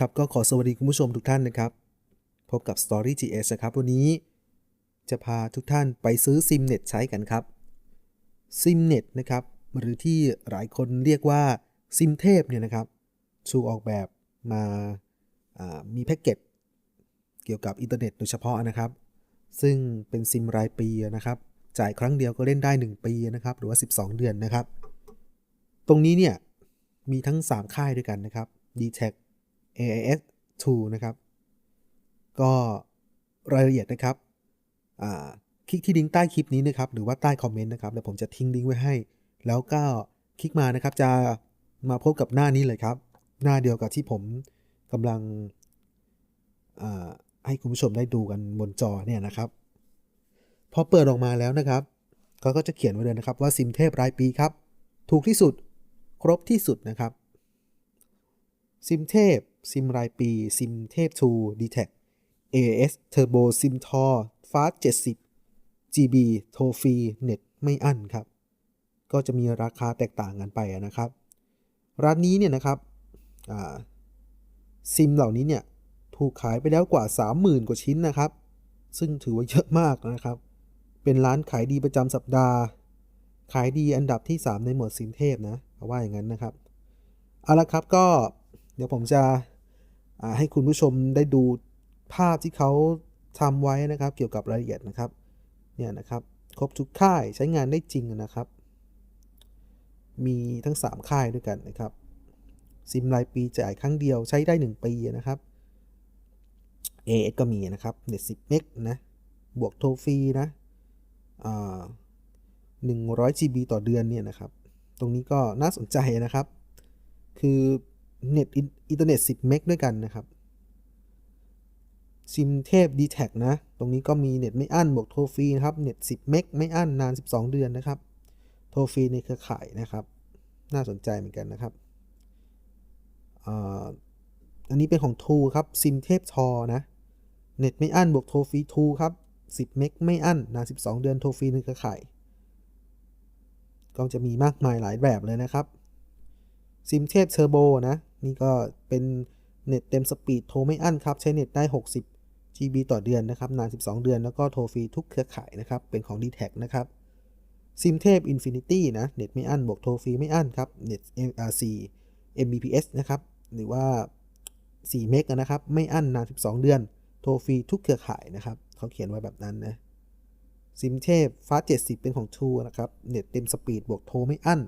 ครับก็ขอสวัสดีคุณผู้ชมทุกท่านนะครับ พบกับ Story GS นะครับ วันนี้จะพาทุกท่านไปซื้อซิมเน็ตใช้กันครับซิมเน็ตนะครับหรือที่หลายคนเรียกว่าซิมเทพเนี่ยนะครับชูออกแบบมาามีแพ็กเกจเกี่ยวกับอินเทอร์เน็ตโดยเฉพาะนะครับ ซึ่งเป็นซิมรายปีนะครับ จ่ายครั้งเดียวก็เล่นได้ 1 ปีนะครับ หรือว่า 12 เดือนนะครับ ตรงนี้เนี่ยมีทั้ง 3 ค่ายด้วยกันนะครับ d t e c AIS 2 นะครับ ก็รายละเอียดนะครับอ่าคลิกที่ลิงก์ใต้คลิปนี้นะครับ หรือว่าใต้คอมเมนต์นะครับ แล้วผมจะทิ้งลิงก์ไว้ให้ แล้วก็คลิกมานะครับ จะมาพบกับหน้านี้เลยครับ หน้าเดียวกับที่ผมกำลังอ่าให้คุณผู้ชมได้ดูกันบนจอเนี่ยนะครับ พอเปิดออกมาแล้วนะครับเขาก็จะเขียนไว้เลยนะครับว่าซิมเทพรายปีครับ ถูกที่สุด ครบที่สุดนะครับ ซิมเทพ ซิมรายปี ซิมเทพ2 d t e c AAS Turbo SIM t o r Fast 70 GB โทรฟรีเน็ตไม่อั้นครับ ก็จะมีราคาแตกต่างกันไปนะครับ ร้านนี้เนี่ยนะครับซิมเหล่านี้เนี่ย ถูกขายไปแล้วกว่า 30,000 กว่าชิ้นนะครับ ซึ่งถือว่าเยอะมากนะครับ เป็นร้านขายดีประจำสัปดาห์ ขายดีอันดับที่ 3 ในหมวดซิมเทพนะเอาว่าอย่างนั้นนะครับ เอาละครับก็เดี๋ยวผมจะ ให้คุณผู้ชมได้ดูภาพที่เขาทำไว้นะครับเกี่ยวกับรายละเอียดนะครับเนี่ยนะครับครบทุกค่ายใช้งานได้จริงนะครับ มีทั้ง 3 ค่ายด้วยกันนะครับซิมรายปีจ่ายครั้งเดียวใช้ได้ 1 ปีนะครับ AS ก็มีนะครับเน็ต10เมกนะบวกโทรฟรีนะอ่า100 GB ต่อเดือนเนี่ยนะครับ ตรงนี้ก็น่าสนใจนะครับ คือ เน็ตอินเทอร์เน็ต 10 เมกด้วยกันนะครับ ซิมเทพ d t แทนะ ตรงนี้ก็มีเน็ตไม่อั้นบวกโทรฟรีนะครับ เน็ต 10 เมกไม่อั้นนาน 12 เดือนนะครับ โทรฟรีในเครือข่ายนะครับ น่าสนใจเหมือนกันนะครับ อันนี้เป็นของ True ครับ ซิมเทพทอนะ เน็ตไม่อั้นบวกโทรฟรี True ครับ 10 เมกไม่อั้นนาน 12 เดือนโทรฟรีในเครือข่าย ก็จะมีมากมายหลายแบบเลยนะครับ ซิมเทพเทอร์โบนะ นี่ก็เป็นเน็ตเต็มสปีดโทรไม่อั้นครับ ใช้เน็ตได้ 60 GB ต่อเดือนนะครับ นาน 12 เดือน แล้วก็โทรฟรีทุกเครือข่ายนะครับ เป็นของ d t แทนะครับ ซิมเทพ Infinity นะ เน็ตไม่อั้นบวกโทรฟรีไม่อั้นครับ เน็ต4 Mbps นะครับ หรือว่า 4 เมกนะครับ ไม่อั้นนาน 12 เดือน โทรฟรีทุกเครือข่ายนะครับ เขาเขียนไว้แบบนั้นนะ ซิมเทพฟ้า 70 เป็นของ True นะครับ เน็ตเต็มสปีดบวกโทรไม่อั้น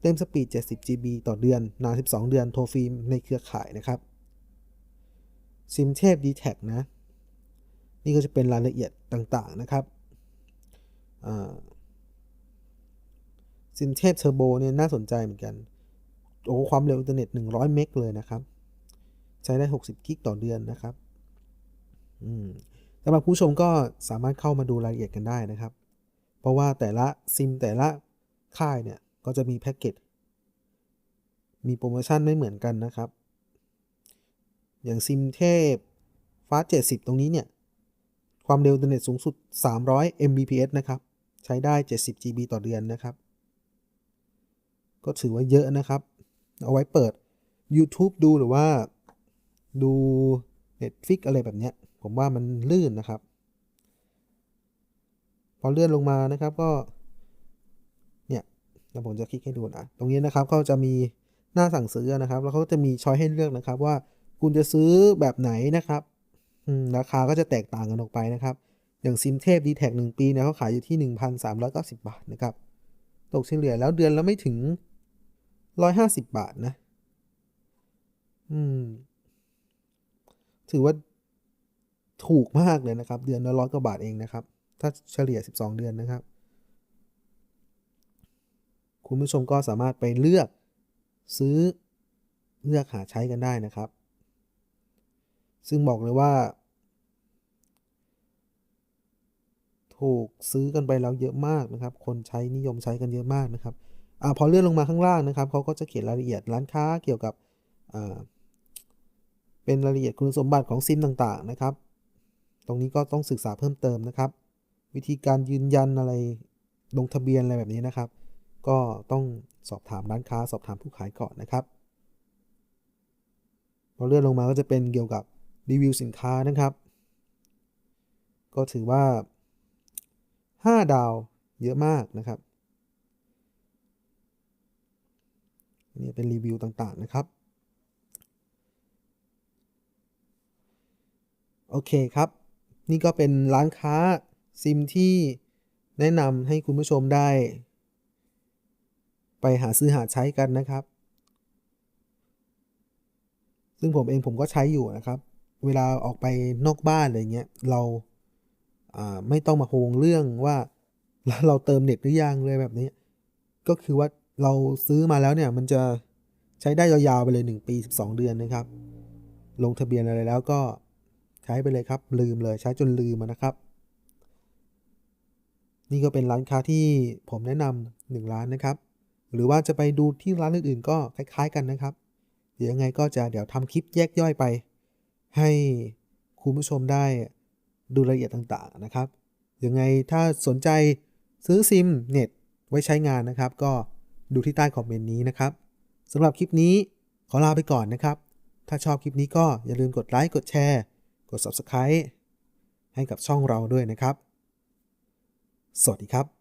เต็มสปีด 70 GB ต่อเดือน นาน 12 เดือน โทรฟรีในเครือข่ายนะครับ ซิมเทพ d t แทนะ นี่ก็จะเป็นรายละเอียดต่างๆนะครับซิมเทพเทอร์โบเนี่ยน่าสนใจเหมือนกัน โอ้ความเร็วอินเทอร์เน็ต 100 เมกเลยนะครับ ใช้ได้ 60 กิกต่อเดือนนะครับสำหรับผู้ชมก็สามารถเข้ามาดูรายละเอียดกันได้นะครับ เพราะว่าแต่ละซิมแต่ละค่ายเนี่ย ก็จะมีแพ็กเกจ มีโปรโมชั่นไม่เหมือนกันนะครับ อย่างซิมเทพฟ้า 70 ตรงนี้เนี่ย ความเร็วอินเทอร์เน็ตสูงสุด 300 Mbps นะครับ ใช้ได้ 70 GB ต่อเดือนนะครับ ก็ถือว่าเยอะนะครับ เอาไว้เปิด YouTube ดูหรือว่าดู Netflix อะไรแบบเนี้ย ผมว่ามันลื่นนะครับ พอเลื่อนลงมานะครับก็ นี่ยเดี๋ยวผมจะคลิกให้ดูนะ ตรงนี้นะครับเขาจะมีหน้าสั่งซื้อนะครับ แล้วเขาจะมีช้อยให้เลือกนะครับ ว่าคุณจะซื้อแบบไหนนะครับราคาก็จะแตกต่างกันออกไปนะครับ อย่างซิมเทพ d t แทหนึ่งปีเนี่ยเขาขายอยู่ที่ 1,390 บาทนะครับ ตกเฉลี่ยแล้วเดือนละไม่ถึง 150 บาทนะ อืม ถือว่าถูกมากเลยนะครับ เดือนละร้อยกว่าบาทเองนะครับ ถ้าเฉลี่ย 12 เดือนนะครับ คุณผู้ชมก็สามารถไปเลือกซื้อเลือกหาใช้กันได้นะครับ ซึ่งบอกเลยว่า ถูกซื้อกันไปแล้วเยอะมากนะครับ คนใช้นิยมใช้กันเยอะมากนะครับอพอเลื่อนลงมาข้างล่างนะครับเขาก็จะเขียนรายละเอียดร้านค้าเกี่ยวกับเป็นรายละเอียดคุณสมบัติของซิมต่างๆนะครับ ตรงนี้ก็ต้องศึกษาเพิ่มเติมนะครับ วิธีการยืนยันอะไรลงทะเบียนอะไรแบบนี้นะครับ ก็ต้องสอบถามร้านค้า สอบถามผู้ขายก่อนนะครับพอเลื่อนลงมาก็จะเป็นเกี่ยวกับรีวิวสินค้านะครับ ก็ถือว่า 5 ดาวเยอะมากนะครับนี่เป็นรีวิวต่างๆนะครับ โอเคครับ นี่ก็เป็นร้านค้าซิมที่แนะนำให้คุณผู้ชมได้ ไปหาซื้อหาใช้กันนะครับ ซึ่งผมเองผมก็ใช้อยู่นะครับ เวลาออกไปนอกบ้านอะไรเงี้ยเราไม่ต้องมาโฮงเรื่องว่าเราเติมเน็ตหรือยังเลยแบบนี้ ก็คือว่าเราซื้อมาแล้วเนี่ยมันจะใช้ได้ยาวๆไปเลย 1 ปี 12 เดือนนะครับ ลงทะเบียนอะไรแล้วก็ใช้ไปเลยครับ ลืมเลยใช้จนลืมนะครับ นี่ก็เป็นร้านค้าที่ผมแนะนำหนึ่งร้านนะครับ หรือว่าจะไปดูที่ร้านอื่นๆ ก็คล้ายๆกันนะครับ เดี๋ยวยังไงก็จะเดี๋ยวทำคลิปแยกย่อยไป ให้คุณผู้ชมได้ดูรายละเอียดต่างๆนะครับ ยังไงถ้าสนใจซื้อซิมเน็ตไว้ใช้งานนะครับ ก็ดูที่ใต้คอมเมนต์นี้นะครับสำหรับคลิปนี้ขอลาไปก่อนนะครับ ถ้าชอบคลิปนี้ก็อย่าลืมกดไลค์ กดแชร์ กด Subscribe ให้กับช่องเราด้วยนะครับ สวัสดีครับ